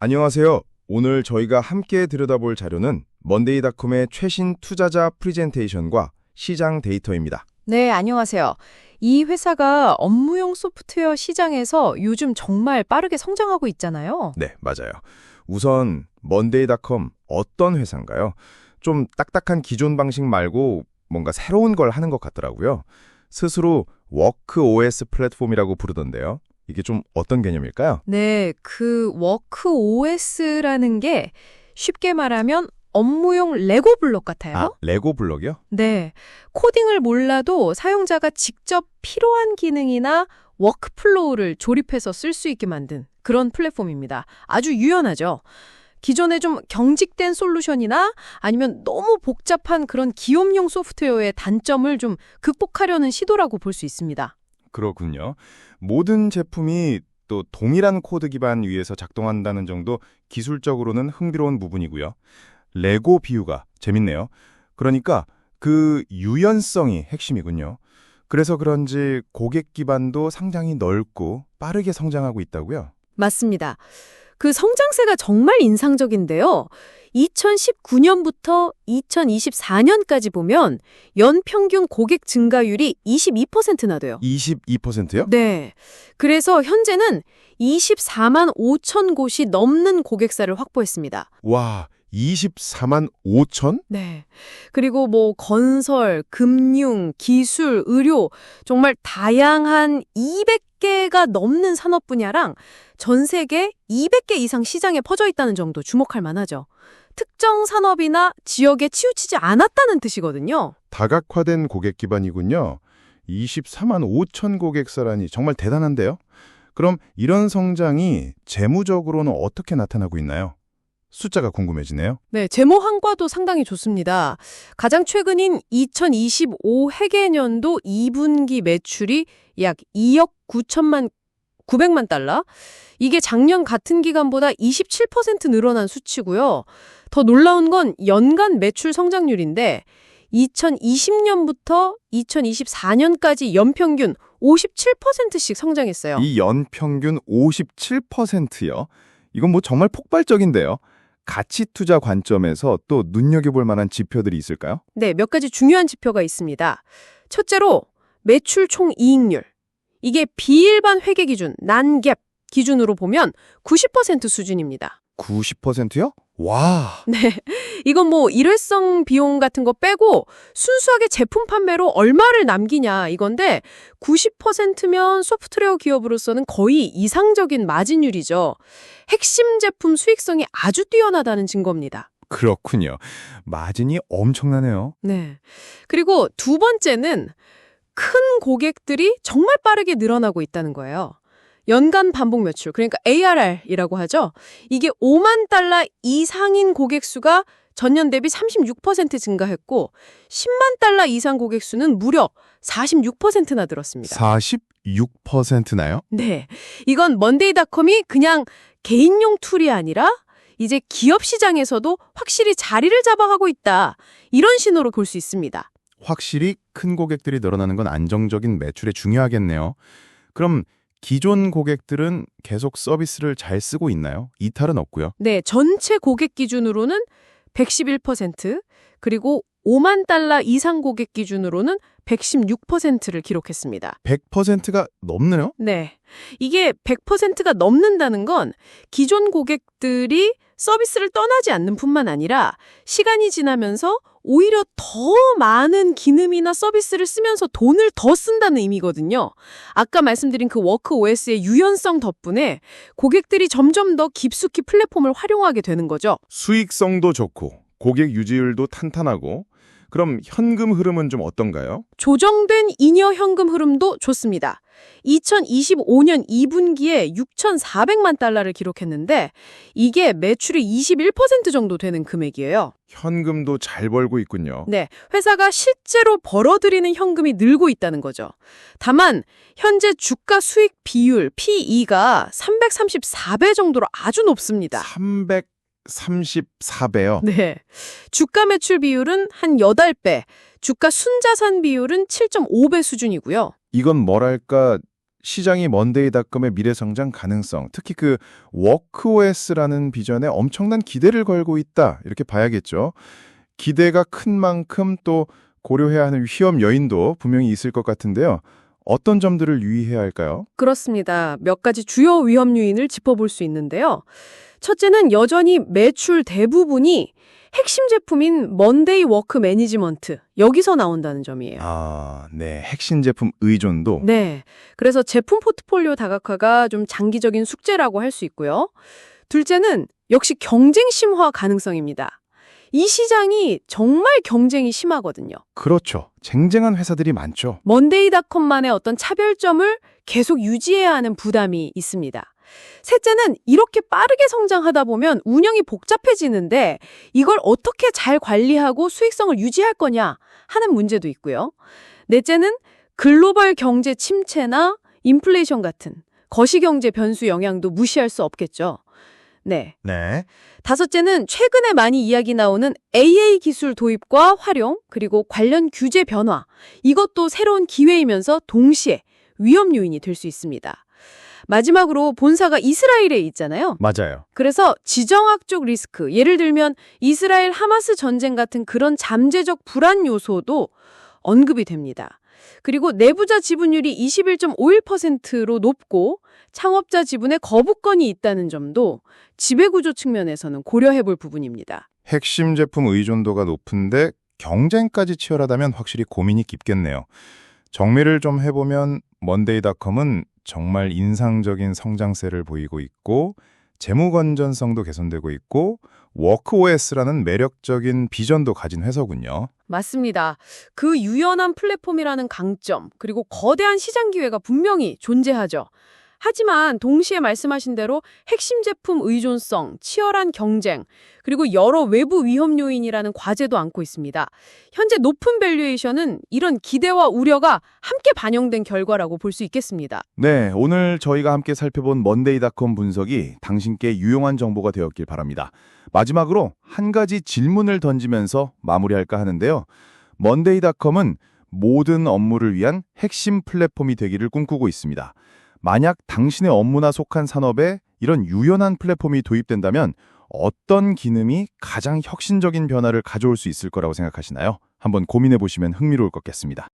안녕하세요. 오늘 저희가 함께 들여다볼 자료는 먼데이닷컴의 최신 투자자 프리젠테이션과 시장 데이터입니다. 네, 안녕하세요. 이 회사가 업무용 소프트웨어 시장에서 요즘 정말 빠르게 성장하고 있잖아요. 네, 맞아요. 우선 먼데이닷컴 어떤 회사인가요? 좀 딱딱한 기존 방식 말고 뭔가 새로운 걸 하는 것 같더라고요. 스스로 워크 OS 플랫폼이라고 부르던데요. 이게 좀 어떤 개념일까요? 네, 그 워크 OS라는 게 쉽게 말하면 업무용 레고 블록 같아요. 아, 레고 블럭이요? 네, 코딩을 몰라도 사용자가 직접 필요한 기능이나 워크플로우를 조립해서 쓸 수 있게 만든 그런 플랫폼입니다. 아주 유연하죠. 기존에 좀 경직된 솔루션이나 아니면 너무 복잡한 그런 기업용 소프트웨어의 단점을 좀 극복하려는 시도라고 볼 수 있습니다. 그렇군요. 모든 제품이 또 동일한 코드 기반 위에서 작동한다는 정도 기술적으로는 흥미로운 부분이고요. 레고 비유가 재밌네요. 그러니까 그 유연성이 핵심이군요. 그래서 그런지 고객 기반도 상당히 넓고 빠르게 성장하고 있다고요. 맞습니다. 그 성장세가 정말 인상적인데요. 2019년부터 2024년까지 보면 연평균 고객 증가율이 22%나 돼요. 22%요? 네. 그래서 현재는 24만 5천 곳이 넘는 고객사를 확보했습니다. 와, 24만 5천? 네. 그리고 뭐 건설, 금융, 기술, 의료 정말 다양한 200 개가 넘는 산업 분야랑 전 세계 200개 이상 시장에 퍼져 있다는 정도 주목할 만하죠. 특정 산업이나 지역에 치우치지 않았다는 뜻이거든요. 다각화된 고객 기반이군요. 24만 5천 고객사라니 정말 대단한데요? 그럼 이런 성장이 재무적으로는 어떻게 나타나고 있나요? 숫자가 궁금해지네요. 네, 재무항과도 상당히 좋습니다. 가장 최근인 2025 회계년도 2분기 매출이 약 2억 9천만 900만 달러. 이게 작년 같은 기간보다 27% 늘어난 수치고요. 더 놀라운 건 연간 매출 성장률인데 2020년부터 2024년까지 연평균 57%씩 성장했어요. 이 연평균 57%요? 이건 뭐 정말 폭발적인데요. 가치 투자 관점에서 또 눈여겨볼 만한 지표들이 있을까요? 네, 몇 가지 중요한 지표가 있습니다. 첫째로 매출 총 이익률. 이게 비일반 회계 기준, 난갭 기준으로 보면 90% 수준입니다. 90%요? 와, 네. 이건 뭐 일회성 비용 같은 거 빼고 순수하게 제품 판매로 얼마를 남기냐 이건데 90%면 소프트웨어 기업으로서는 거의 이상적인 마진율이죠. 핵심 제품 수익성이 아주 뛰어나다는 증거입니다. 그렇군요. 마진이 엄청나네요. 네. 그리고 두 번째는 큰 고객들이 정말 빠르게 늘어나고 있다는 거예요. 연간 반복 매출, 그러니까 ARR이라고 하죠. 이게 5만 달러 이상인 고객 수가 전년 대비 36% 증가했고 10만 달러 이상 고객 수는 무려 46%나 늘었습니다. 46%나요? 네. 이건 먼데이닷컴이 그냥 개인용 툴이 아니라 이제 기업 시장에서도 확실히 자리를 잡아가고 있다. 이런 신호로 볼 수 있습니다. 확실히 큰 고객들이 늘어나는 건 안정적인 매출에 중요하겠네요. 그럼 기존 고객들은 계속 서비스를 잘 쓰고 있나요? 이탈은 없고요. 네, 전체 고객 기준으로는 111%, 그리고 5만 달러 이상 고객 기준으로는 116%를 기록했습니다. 100%가 넘네요? 네. 이게 100%가 넘는다는 건 기존 고객들이 서비스를 떠나지 않는 뿐만 아니라 시간이 지나면서 오히려 더 많은 기능이나 서비스를 쓰면서 돈을 더 쓴다는 의미거든요. 아까 말씀드린 그 워크 OS의 유연성 덕분에 고객들이 점점 더 깊숙이 플랫폼을 활용하게 되는 거죠. 수익성도 좋고 고객 유지율도 탄탄하고 그럼 현금 흐름은 좀 어떤가요? 조정된 잉여 현금 흐름도 좋습니다. 2025년 2분기에 6,400만 달러를 기록했는데 이게 매출의 21% 정도 되는 금액이에요. 현금도 잘 벌고 있군요. 네, 회사가 실제로 벌어들이는 현금이 늘고 있다는 거죠. 다만 현재 주가 수익 비율 PE가 334배 정도로 아주 높습니다. 334배요. 네. 주가 매출 비율은 한 8배, 주가 순자산 비율은 7.5배 수준이고요. 이건 뭐랄까 시장이 먼데이닷컴의 미래 성장 가능성, 특히 그 워크OS라는 비전에 엄청난 기대를 걸고 있다. 이렇게 봐야겠죠. 기대가 큰 만큼 또 고려해야 하는 위험 요인도 분명히 있을 것 같은데요. 어떤 점들을 유의해야 할까요? 그렇습니다. 몇 가지 주요 위험 요인을 짚어볼 수 있는데요. 첫째는 여전히 매출 대부분이 핵심 제품인 먼데이 워크 매니지먼트 여기서 나온다는 점이에요. 아, 네. 핵심 제품 의존도 네. 그래서 제품 포트폴리오 다각화가 좀 장기적인 숙제라고 할 수 있고요. 둘째는 역시 경쟁 심화 가능성입니다. 이 시장이 정말 경쟁이 심하거든요. 그렇죠. 쟁쟁한 회사들이 많죠. 먼데이닷컴만의 어떤 차별점을 계속 유지해야 하는 부담이 있습니다. 셋째는 이렇게 빠르게 성장하다 보면 운영이 복잡해지는데 이걸 어떻게 잘 관리하고 수익성을 유지할 거냐 하는 문제도 있고요. 넷째는 글로벌 경제 침체나 인플레이션 같은 거시경제 변수 영향도 무시할 수 없겠죠. 네. 네. 다섯째는 최근에 많이 이야기 나오는 AA 기술 도입과 활용, 그리고 관련 규제 변화. 이것도 새로운 기회이면서 동시에 위험 요인이 될 수 있습니다. 마지막으로 본사가 이스라엘에 있잖아요. 맞아요. 그래서 지정학적 리스크, 예를 들면 이스라엘 하마스 전쟁 같은 그런 잠재적 불안 요소도 언급이 됩니다. 그리고 내부자 지분율이 21.51%로 높고 창업자 지분에 거부권이 있다는 점도 지배구조 측면에서는 고려해 볼 부분입니다. 핵심 제품 의존도가 높은데 경쟁까지 치열하다면 확실히 고민이 깊겠네요. 정리를 좀 해보면 먼데이닷컴은 정말 인상적인 성장세를 보이고 있고 재무 건전성도 개선되고 있고 워크OS라는 매력적인 비전도 가진 회사군요. 맞습니다. 그 유연한 플랫폼이라는 강점, 그리고 거대한 시장 기회가 분명히 존재하죠. 하지만 동시에 말씀하신 대로 핵심 제품 의존성, 치열한 경쟁, 그리고 여러 외부 위험 요인이라는 과제도 안고 있습니다. 현재 높은 밸류에이션은 이런 기대와 우려가 함께 반영된 결과라고 볼 수 있겠습니다. 네, 오늘 저희가 함께 살펴본 먼데이닷컴 분석이 당신께 유용한 정보가 되었길 바랍니다. 마지막으로 한 가지 질문을 던지면서 마무리할까 하는데요. 먼데이닷컴은 모든 업무를 위한 핵심 플랫폼이 되기를 꿈꾸고 있습니다. 만약 당신의 업무나 속한 산업에 이런 유연한 플랫폼이 도입된다면 어떤 기능이 가장 혁신적인 변화를 가져올 수 있을 거라고 생각하시나요? 한번 고민해 보시면 흥미로울 것 같습니다.